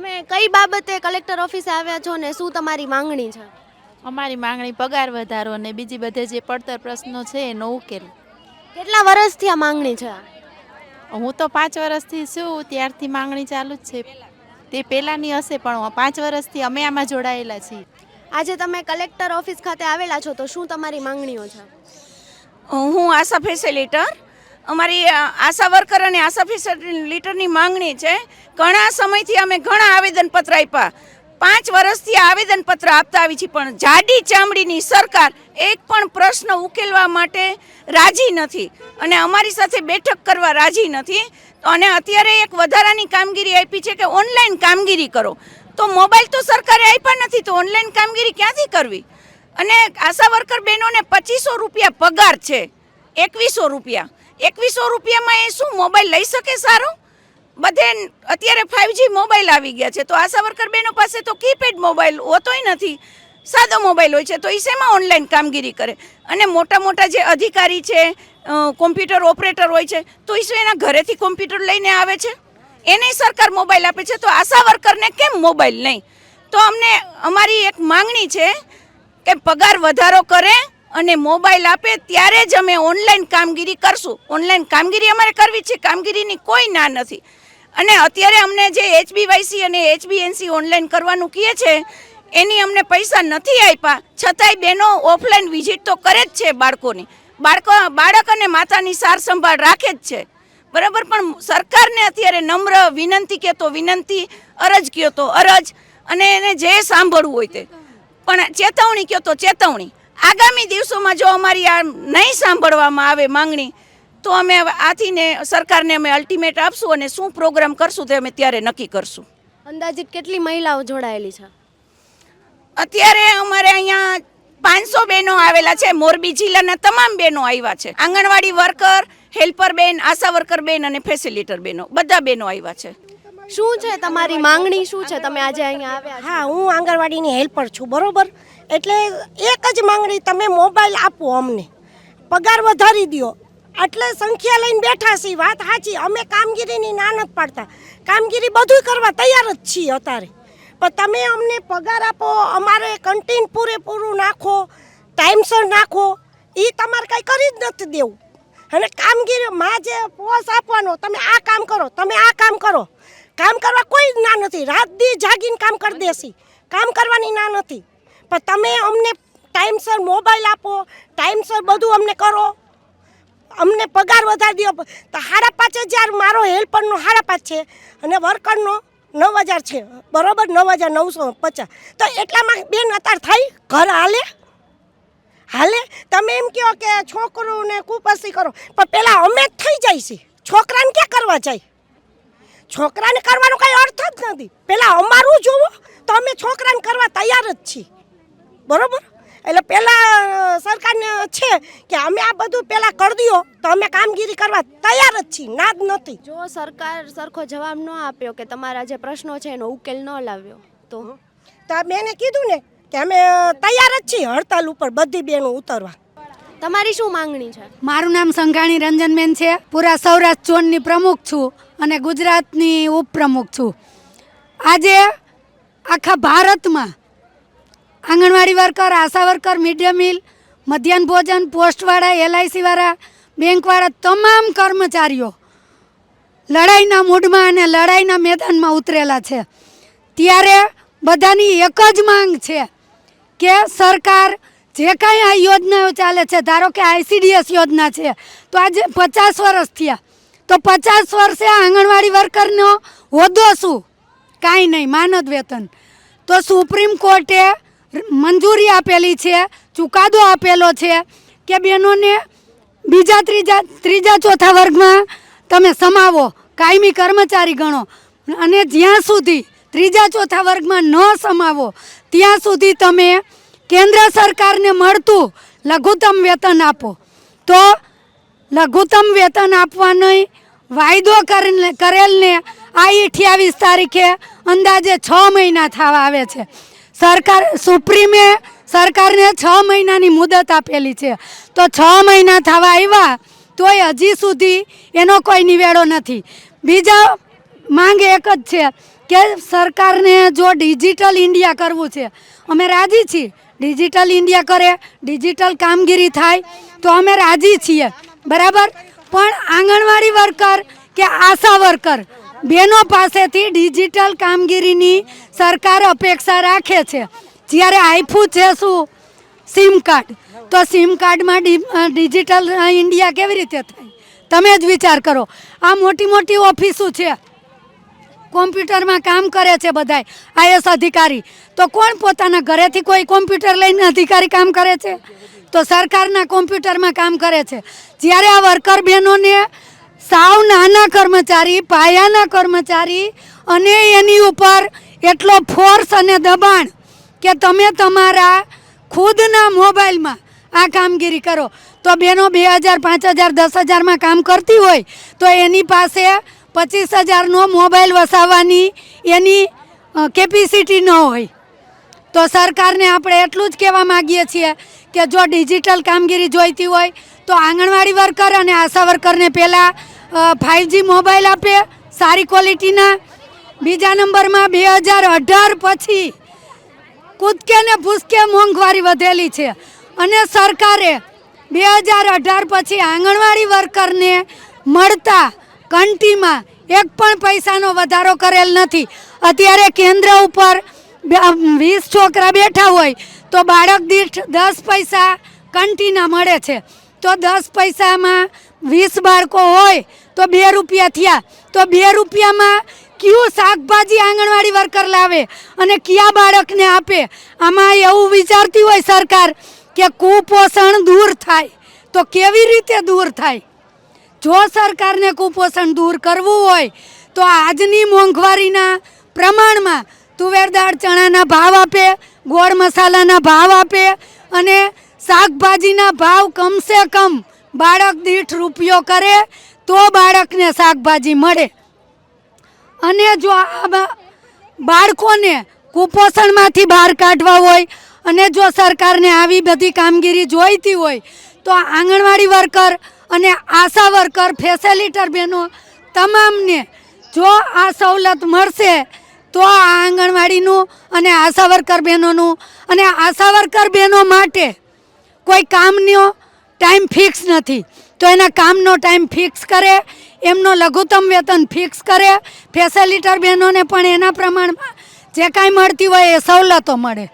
તમે કઈ બાબતે કલેક્ટર ઓફિસે આવ્યા છો ને શું તમારી માંગણી છે? અમારી માંગણી પગાર વધારો અને બીજી બધે જે પડતર પ્રશ્નો છે એનો ઉકેલ. કેટલા વર્ષથી આ માંગણી છે? હું તો પાંચ વર્ષથી છું ત્યારથી માંગણી ચાલુ જ છે. તે પહેલાંની હશે પણ પાંચ વર્ષથી અમે આમાં જોડાયેલા છીએ. આજે તમે કલેક્ટર ઓફિસ ખાતે આવેલા છો તો શું તમારી માંગણીઓ છે? હું આશા ફેસિલિટર અમારી આશા વર્કર અને આશા ફેસિલિટરની માંગણી છે, ઘણા સમયથી અમે ઘણા આવેદનપત્ર આપ્યા. પાંચ વર્ષથી આવેદનપત્ર આપતા આવી છીએ, પણ જાડી ચામડીની સરકાર એક પણ પ્રશ્ન ઉકેલવા માટે રાજી નથી. અને અમારી સાથે બેઠક કરવા રાજી નથી. અને અત્યારે એક વધારાની કામગીરી આપી છે કે ઓનલાઈન કામગીરી કરો. તો મોબાઈલ તો સરકારે આપ્યા નથી, તો ઓનલાઈન કામગીરી ક્યાંથી કરવી? અને આશા વર્કર બહેનોને પચીસો રૂપિયા પગાર છે, એકવીસો રૂપિયા. એકવીસો રૂપિયામાં એ શું, મોબાઈલ લઈ શકે સારો? બધે અત્યારે ફાઇવજી મોબાઈલ આવી ગયા છે. તો આશા વર્કર બહેનો પાસે તો કીપેડ મોબાઈલ હોતોય નથી. સાદો મોબાઈલ હોય છે, તો એ શેમાં ઓનલાઈન કામગીરી કરે? અને મોટા મોટા જે અધિકારી છે કોમ્પ્યુટર ઓપરેટર હોય છે, તો એ શું એના ઘરેથી કોમ્પ્યુટર લઈને આવે છે? એને સરકાર મોબાઈલ આપે છે, તો આશા વર્કરને કેમ મોબાઈલ નહીં? તો અમને, અમારી એક માંગણી છે કે પગાર વધારો કરે અને મોબાઈલ આપે ત્યારે જ અમે ઓનલાઈન કામગીરી કરશું. ઓનલાઈન કામગીરી અમારે કરવી છે, કામગીરીની કોઈ ના નથી. અને અત્યારે અમને જે એચબીવાયસી અને એચબીએનસી ઓનલાઈન કરવાનું કહે છે, એની અમને પૈસા નથી આપ્યા. છતાંય બહેનો ઓફલાઈન વિઝિટ તો કરે જ છે બાળકોની. બાળકો, બાળક અને માતાની સાર સંભાળ રાખે જ છે. બરાબર? પણ સરકારને અત્યારે નમ્ર વિનંતી કહેતો વિનંતી, અરજ કહો તો અરજ, અને એને જે સાંભળવું હોય તે. પણ ચેતવણી કહો તો ચેતવણી. આગામી દિવસોમાં જો અમારી આ નહીં સાંભળવામાં આવે માંગણી તો અમે આથીને આથી ને સરકારને અમે અલ્ટિમેટ આપશું અને શું પ્રોગ્રામ કરશું તે અમે ત્યારે નક્કી કરશું. અંદાજિત કેટલી મહિલાઓ જોડાયેલી છે? અત્યારે અમારે અહીંયા પાંચસો બહેનો આવેલા છે મોરબી જિલ્લાના તમામ બહેનો આવ્યા છે. આંગણવાડી વર્કર હેલ્પર બેન આશા વર્કર બેન અને ફેસિલિટર બેનો બધા બહેનો આવ્યા છે. શું છે તમારી માંગણી? શું છે તમે આજે અહીંયા આવ્યા હા હું આંગણવાડીની હેલ્પર છું બરોબર? એટલે એક જ માંગણી, તમે મોબાઈલ આપો અમને. પગાર વધારી દ્યો એટલે સંખ્યા લઈને બેઠા છીએ. વાત સાચી, અમે કામગીરીની ના નથી પાડતા. કામગીરી બધું કરવા તૈયાર જ છીએ અત્યારે. પણ તમે અમને પગાર આપો, અમારે કન્ટીન પૂરેપૂરું નાખો ટાઈમસર નાખો એ તમારે કંઈ કરી જ નથી દેવું. અને કામગીરી, માં જે પોસ આપવાનો, તમે આ કામ કરો, તમે આ કામ કરો. કામ કરવા કોઈ જ ના નથી. રાત દી જાગીને કામ કરી દેસી કામ કરવાની ના નથી. પણ તમે અમને ટાઈમસર મોબાઈલ આપો ટાઈમસર બધું અમને કરો. અમને પગાર વધારી દો. તો હારા પાંચ હજાર મારો હેલ્પરનો હારા પાંચ છે અને વર્કરનો નવ હજાર છે. બરાબર? નવ હજાર નવસો પચાસ. તો એટલામાં બેન અતાર થાય ઘર હાલે? હાલે? તમે એમ કહો કે છોકરોને કુપસી કરો. પણ પહેલાં અમે જ થઈ જાય છે. છોકરાને ક્યાં કરવા જાય? છોકરાને કરવાનો કાંઈ અર્થ જ નથી. પહેલાં અમારું જોવો તો અમે છોકરાને કરવા તૈયાર જ છીએ. બરોબર? એટલે પહેલાં સરકારને છે કે અમે આ બધું પહેલાં કરી દો તો અમે કામગીરી કરવા તૈયાર જ છીએ ના જ નથી. જો સરકાર સરખો જવાબ ન આપ્યો કે તમારા જે પ્રશ્નો છે એનો ઉકેલ ન લાવ્યો તો? તો મેં એને કીધું ને કે અમે તૈયાર જ છીએ હડતાલ ઉપર બધી બહેનો ઉતરવા. તમારી શું માંગણી છે? મારું નામ સંઘાણી રંજનબેન છે. પૂરા સૌરાષ્ટ્ર ઝોનની પ્રમુખ છું અને ગુજરાતની ઉપપ્રમુખ છું. આજે આખા ભારતમાં anganwadi worker, ASHA worker mid day meal, મધ્યાહન ભોજન, પોસ્ટવાળા, એલઆઈસીવાળા, બેંકવાળા, તમામ કર્મચારીઓ લડાઈના મૂડમાં અને લડાઈના મેદાનમાં ઉતરેલા છે. ત્યારે બધાની એક જ માંગ છે કે સરકાર જે કાંઈ આ યોજનાઓ ચાલે છે, ધારો કે આઈસીડીએસ યોજના છે, તો આજે પચાસ વર્ષ થયા. તો પચાસ વર્ષે આંગણવાડી વર્કરનો હોદ્દો શું? કાંઈ નહીં, માનદ વેતન. તો સુપ્રીમ કોર્ટે મંજૂરી આપેલી છે, ચુકાદો આપેલો છે કે બહેનોને બીજા ત્રીજા ત્રીજા ચોથા વર્ગમાં તમે સમાવો, કાયમી કર્મચારી ગણો. અને જ્યાં સુધી ત્રીજા ચોથા વર્ગમાં ન સમાવો, ત્યાં સુધી તમે કેન્દ્ર સરકારને મળતું લઘુત્તમ વેતન આપો. તો લઘુત્તમ વેતન આપવાનો વાયદો કરેલ- કરેલને આ અઠ્યાવીસ તારીખે અંદાજે છ મહિના થવા આવે છે. સરકાર સુપ્રીમે સરકારને છ મહિનાની મુદત આપેલી છે. તો છ મહિના થવા આવ્યા તોય હજી સુધી એનો કોઈ નિવેડો નથી. બીજા માંગ એક જ છે કે સરકારને જો ડિજિટલ ઇન્ડિયા કરવું છે, અમે રાજી છીએ. ડિજિટલ ઇન્ડિયા કરે, ડિજિટલ કામગીરી થાય, તો અમે રાજી છીએ. બરાબર? પણ આંગણવાડી વર્કર કે આશા વર્કર બેનો પાસેથી ડિજિટલ કામગીરીની સરકાર અપેક્ષા રાખે છે. જ્યારે આઈફું છે શું? Sim card. તો સિમ કાર્ડમાં ડિજિટલ ઇન્ડિયા કેવી રીતે થાય? તમે જ વિચાર કરો. આ મોટી મોટી ઓફિસો છે. કોમ્પ્યુટરમાં કામ કરે છે બધાય. આઈએસ અધિકારી. તો કોણ પોતાના ઘરેથી કોઈ કોમ્પ્યુટર લઈને અધિકારી કામ કરે છે? તો સરકારના કોમ્પ્યુટરમાં કામ કરે છે. જ્યારે આ વર્કર બહેનોને સાવ નાના કર્મચારી, પાયાના કર્મચારી અને એની ઉપર એટલો ફોર્સ અને દબાણ કે તમે તમારા ખુદના મોબાઈલમાં આ કામગીરી કરો. તો બેનો બે હજાર, પાંચ હજાર, દસ હજારમાં કામ કરતી હોય તો એની પાસે પચીસ હજારનો મોબાઈલ વસાવવાની એની કેપેસિટી ન હોય. તો સરકારને આપણે એટલું જ કહેવા માગીએ છીએ કે જો ડિજિટલ કામગીરી જોઈતી હોય તો આંગણવાડી વર્કર અને આશા વર્કરને પહેલાં ફાઇવજી મોબાઈલ આપે, સારી ક્વોલિટીના. બીજા નંબરમાં બે હજાર અઢાર પછી કૂદકે ને ભૂસકે મોંઘવારી વધેલી છે. અને સરકારે બે હજાર અઢાર પછી આંગણવાડી વર્કરને મળતા કંટીમાં એક પણ પૈસાનો વધારો કરેલ નથી. અત્યારે કેન્દ્ર ઉપર વીસ છોકરા બેઠા હોય તો બાળક દીઠ દસ પૈસા કંટીના મળે છે. તો દસ પૈસામાં વીસ બાળકો હોય તો બે રૂપિયા થયા. તો બે રૂપિયામાં કયું શાકભાજી આંગણવાડી વર્કર લાવે અને કયા બાળકને આપે? આમાં એવું વિચારતી હોય સરકાર કે કુપોષણ દૂર થાય. તો કેવી રીતે દૂર થાય? જો સરકારને કુપોષણ દૂર કરવું હોય, તો આજની મોંઘવારીના પ્રમાણમાં તુવેર દાળ ચણાના ભાવ આપે, ગોળ મસાલાના ભાવ આપે અને શાકભાજીના ભાવ કમસે કમ બાળક દીઠ રૂપિયો કરે તો બાળકને શાકભાજી મળે. અને જો આ બાળકોને કુપોષણમાંથી બહાર કાઢવા હોય અને જો સરકારને આવી બધી કામગીરી જોઈતી હોય તો આંગણવાડી વર્કર અને આશા વર્કર ફેસિલિટર બહેનો તમામને જો આ સવલત મળશે તો આ આંગણવાડીનું અને આશા વર્કર બહેનોનું અને આશા વર્કર બહેનો માટે કોઈ કામનો ટાઈમ ફિક્સ નથી. તો એના કામનો ટાઈમ ફિક્સ કરે, એમનો લઘુત્તમ વેતન ફિક્સ કરે. ફેસિલિટર બહેનોને પણ એના પ્રમાણમાં જે કાંઈ મળતી હોય એ સવલતો મળે.